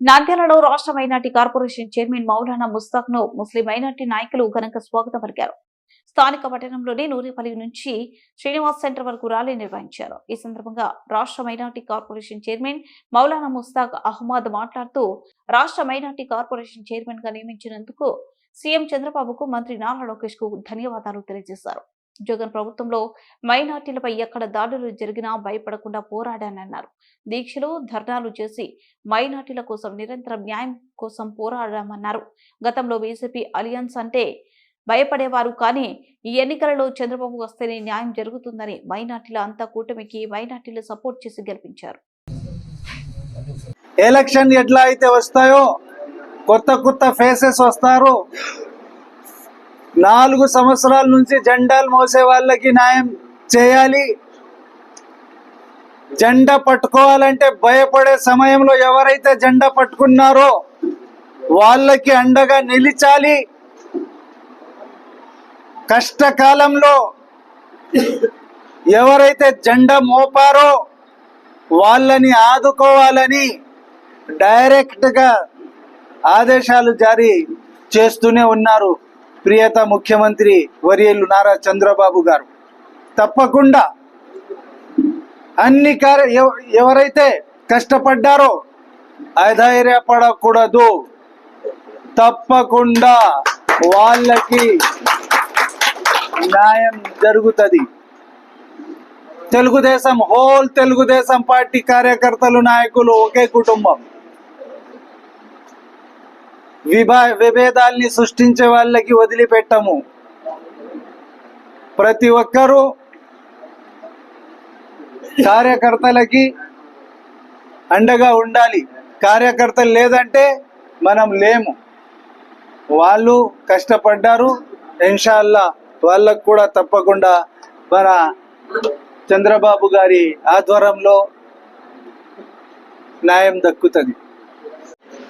నంద్యాలలో రాష్ట్ర minority corporation chairman Maulana ముస్తాక్ను ముస్లిం మైనార్టీ నాయకులు ఘనంగా స్వాగతం పలికారు. స్థానిక పట్టణంలోని నూరేపల్లి నుంచి శ్రీనివాస్ సెంటర్ వరకు ర్యాలీ నిర్వహించారు. ఈ సందర్భంగా రాష్ట్ర minority corporation chairman Maulana Mushtaq Ahmed మాట్లాడుతూ రాష్ట్ర మైనార్టీ కార్పొరేషన్ చైర్మన్గా నియమించినందుకు సీఎం చంద్రబాబుకు మంత్రి నారా లోకేష్కు ధన్యవాదాలు తెలియజేశారు. జగన్ ప్రభుత్వంలో మైనార్టీలపై ఎక్కడ దాడులు జరిగినా భయపడకుండా పోరాడానన్నారు. దీక్షలు ధర్నాలు చేసి మైనార్టీల కోసం నిరంతరం న్యాయం కోసం పోరాడామన్నారు. గతంలో బీజేపీ అలియన్స్ అంటే భయపడేవారు కానీ ఈ ఎన్నికలలో చంద్రబాబు వస్తేనే న్యాయం జరుగుతుందని మైనార్టీల అంతా కూటమికి మైనార్టీలు సపోర్ట్ చేసి గెలిపించారు. ఎలక్షన్ ఎట్లా అయితే వస్తాయో కొత్త కొత్త ఫేసెస్ వస్తారు. నాలుగు సంవత్సరాల నుంచి జెండాలు మోసే వాళ్ళకి న్యాయం చేయాలి. జెండా పట్టుకోవాలంటే భయపడే సమయంలో ఎవరైతే జెండా పట్టుకున్నారో వాళ్ళకి అండగా నిలిచాలి. కష్టకాలంలో ఎవరైతే జెండా మోపారో వాళ్ళని ఆదుకోవాలని డైరెక్ట్గా ఆదేశాలు జారీ చేస్తూనే ఉన్నారు. ప్రియత ముఖ్యమంత్రి వర్యులు నారా చంద్రబాబు గారు. తప్పకుండా అన్ని కార్య ఎవ- ఎవరైతే కష్టపడ్డారో అధైర్యపడకూడదు. తప్పకుండా వాళ్ళకి న్యాయం జరుగుతుంది. తెలుగుదేశం హోల్ తెలుగుదేశం పార్టీ కార్యకర్తలు నాయకులు ఒకే కుటుంబం. విభా విభేదాల్ని సృష్టించే వాళ్ళకి వదిలిపెట్టము. ప్రతి ఒక్కరూ కార్యకర్తలకి అండగా ఉండాలి. కార్యకర్తలు లేదంటే మనం లేము. వాళ్ళు కష్టపడ్డారు ఇన్షాల్లా వాళ్ళకు కూడా తప్పకుండా మన చంద్రబాబు గారి ఆధ్వర్యంలో న్యాయం దక్కుతుంది.